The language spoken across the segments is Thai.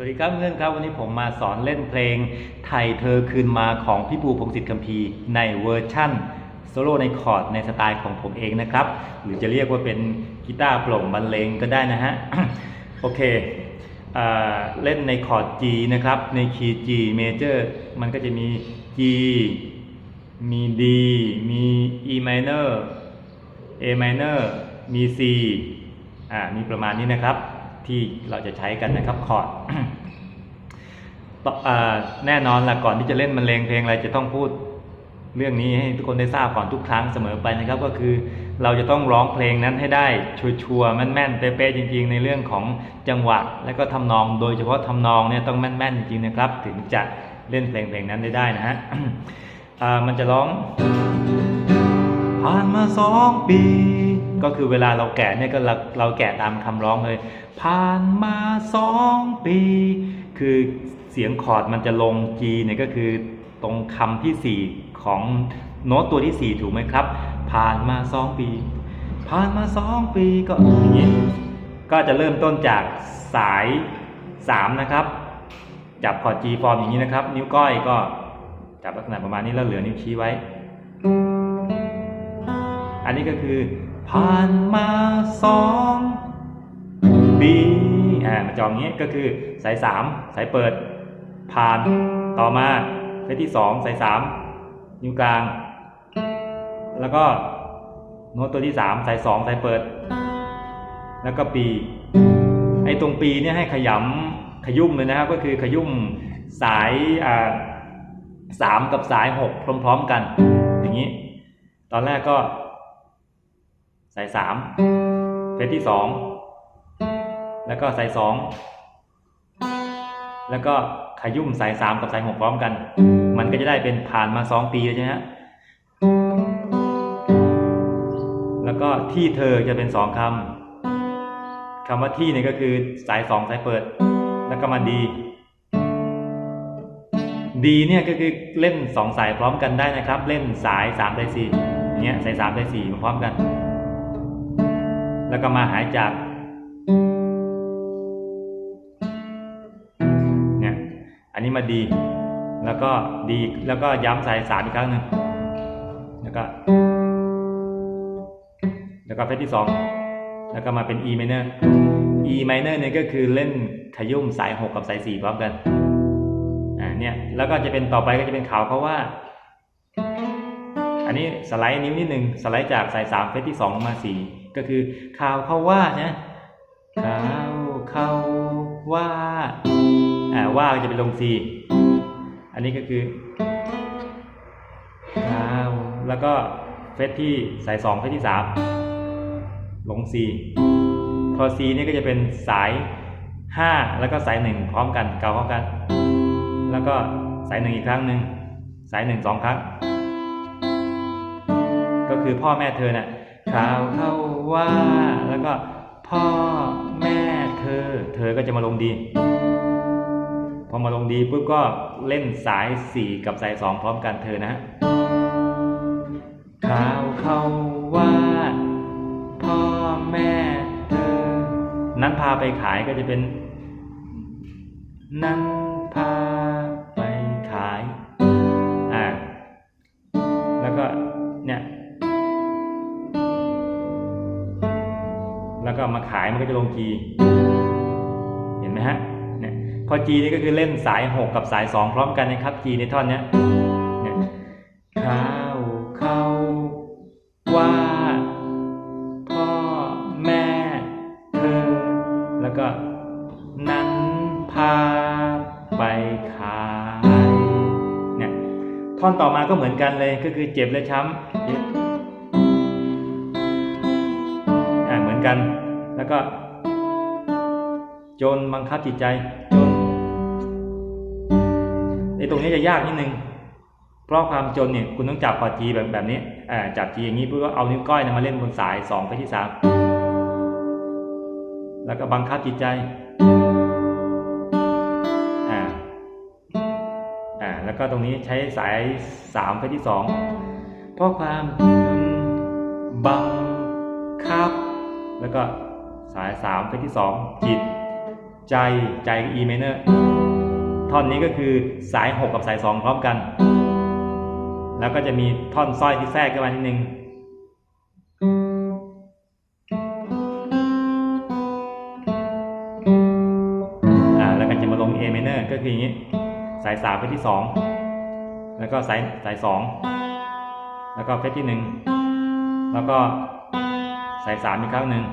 สวัสดีครับเพื่อนครับวันนี้ผมมาสอนเล่นเพลงไทยเธอคืนมาของพี่ปูพงศิษฐ์คัมภีร์ในเวอร์ชั่นโซโล่ในคอร์ดในสไตล์ของผมเองนะครับ หรือจะเรียกว่าเป็นกีตาร์โปร่งบรรเลงก็ได้นะฮะ โอเคอ่าเล่นในคอร์ด G นะครับ ในคีย์ G major มันก็จะมี G มี D มี E minor A minor มี C อ่ามีประมาณนี้นะครับ ที่เราจะใช้กันนะครับคอร์ดแน่นอนละก่อนที่จะเล่นบรรเลงเพลงอะไรจะต้องพูดเรื่องนี้ให้ทุกคนได้ทราบก่อนทุกครั้งเสมอไปนะครับ ก็คือเราจะต้องร้องเพลงนั้นให้ได้ชัวร์แม่นๆเป๊ะๆจริง ๆ ในเรื่องของจังหวะและก็ทำนองโดยเฉพาะทำนองเนี่ยต้องแม่นๆจริงๆนะครับ ถึงจะเล่นเพลงเพลงนั้นได้ได้นะฮะมันจะร้อง ผ่านมาสองปี ก็คือเวลาเราแกะเนี่ยก็เราเราแกะตามคำร้องเลย ผ่านมาสองปี คือเสียงคอร์ดมันจะลง G เนี่ยก็คือตรงคำที่ 4 ของโน้ตตัวที่ 4 ถูกไหมครับ ผ่านมาสองปี ผ่านมาสองปีก็อย่างนี้ก็จะเริ่มต้นจากสาย 3 นะครับ จับคอร์ด G ฟอร์มอย่างนี้นะครับ นิ้วก้อยก็จับลักษณะประมาณนี้แล้วเหลือนิ้วชี้ไว้ อันนี้ก็คือ ผ่านมาสองปีอ่ามาจองงี้ก็คือสายสามสายเปิด ผ่านต่อมาสายที่สองสายสามนิ้วกลาง แล้วก็โน้ตตัวที่สามสายสองสายเปิด แล้วก็ปีไอ้ตรงปีเนี่ยให้ขยำขยุ่มเลยนะครับ ก็คือขยุ่มสายอ่าสามกับสายหกพร้อม ๆกัน อย่างนี้ ตอนแรกก็ สายสามเพชรที่สองแล้วก็สายสองแล้วก็ขยุ่มสายสามกับสายหกพร้อมกัน มันก็จะได้เป็นผ่านมาสองปีแล้วใช่ไหมฮะแล้วก็ที่เธอจะเป็นสองคำคำว่าที่เนี่ยก็คือสายสองสายเปิด แล้วก็มาดี ดีเนี่ยก็คือเล่นสองสายพร้อมกันได้นะครับ เล่นสายสามสายสี่อย่างเงี้ยสายสามสายสี่มาพร้อมกัน แล้วก็มาหายจากเนี่ยอันนี้มาดี แล้วก็ดีแล้วก็ย้ำสายสามอีกครั้งหนึ่งแล้วก็ แล้วก็เฟสที่สองแล้วก็มาเป็น E minor E minor เนี่ยก็คือเล่นขยุ่มสายหกกับสายสี่พร้อมกันอ่าเนี่ยแล้วก็จะเป็นต่อไปก็จะเป็นข่าวเขาว่า อันนี้สไลด์นิ้วนิดหนึ่งสไลด์จากสายสามเฟสที่สองมาสี่ ก็คือข่าวเขาว่านะข่าวเขาว่าอ่าว่าจะเป็นลงซีอันนี้ก็คือข่าวแล้วก็เฟสที่สายสองเฟสที่สามลงซีพอซีนี่ก็จะเป็นสายห้าแล้วก็สายหนึ่งพร้อมกันเก่าพร้อมกัน แล้วก็สายหนึ่งอีกครั้งหนึ่งสายหนึ่งสองครั้งก็คือพ่อแม่เธอเน่ะ ข่าวเข้าว่าแล้วก็พ่อแม่เธอ เธอก็จะมาลงดี พอมาลงดีปุ๊บก็เล่นสายสี่กับสายสองพร้อมกันเธอนะฮะข่าวเข้าว่าพ่อแม่เธอ นั้นพาไปขายก็จะเป็น นั้น แล้วก็มาขายมันก็จะลง G เห็นไหมฮะเนี่ยพอ G นี่ก็คือเล่นสาย 6 กับสาย 2 พร้อมกันนะครับ G ในท่อนเนี้ยเนี่ยข้าวเขาว่าพ่อแม่เธอ แล้วก็นั้นพาไปขายเนี่ยท่อนต่อมาก็เหมือนกันเลยก็คือเจ็บและช้ำอ่าเหมือนกัน แล้วก็จนบังคับจิตใจจนไอ้ตรงนี้จะยากนิดนึง เพราะความจนเนี่ยคุณต้องจับคอจีแบบแบบนี้จับจีอย่างนี้เพื่อเอานิ้วก้อยนยมาเล่นบนสายสองไปที่สามแล้วก็บังคับจิตใจอ่าอ่าแล้วก็ตรงนี้ใช้สายสามไปที่สองเพราะความบังคับแล้วก็ สายสามไปที่สองจิต ใจใจกับ E minor ท่อนนี้ก็คือสาย 6 กับสาย 2 พร้อมกัน แล้วก็จะมีท่อนสร้อยที่แทรกเข้ามานิดนึงอ่าแล้วก็จะมาลง A minor ก็คืออย่างนี้ สาย3ไปที่ 2 แล้วก็สายสาย 2 แล้วก็เฟสที่ 1 แล้วก็สาย3อีกครั้งหนึ่ง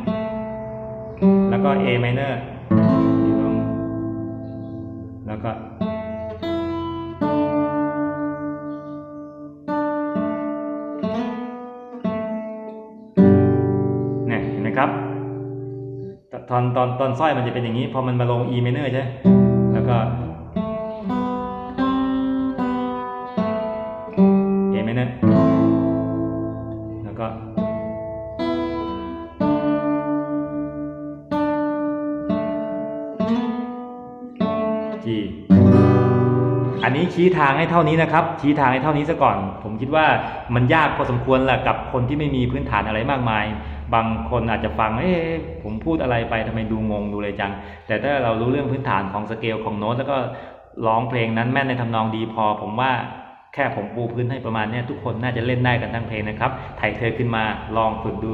ก็ A minor องแล้วก็ เนี่ยเห็นไหมครับ ตอนตอนตอนสร้อยมันจะเป็นอย่างนี้ พอมันมาลง E minor ใช่ แล้วก็ A minor แล้วก็ อันนี้ชี้ทางให้เท่านี้นะครับ ชี้ทางให้เท่านี้ซะก่อน ผมคิดว่ามันยากพอสมควรแหละกับคนที่ไม่มีพื้นฐานอะไรมากมาย บางคนอาจจะฟังเอ๊ะผมพูดอะไรไปทำไมดูงงดูเลยจัง แต่ถ้าเรารู้เรื่องพื้นฐานของสเกลของโน้ตแล้วก็ร้องเพลงนั้นแม่นในทำนองดีพอ ผมว่าแค่ผมปูพื้นให้ประมาณนี้ทุกคนน่าจะเล่นได้กันทั้งเพลงนะครับไถ่เธอขึ้นมาลองฝึกดู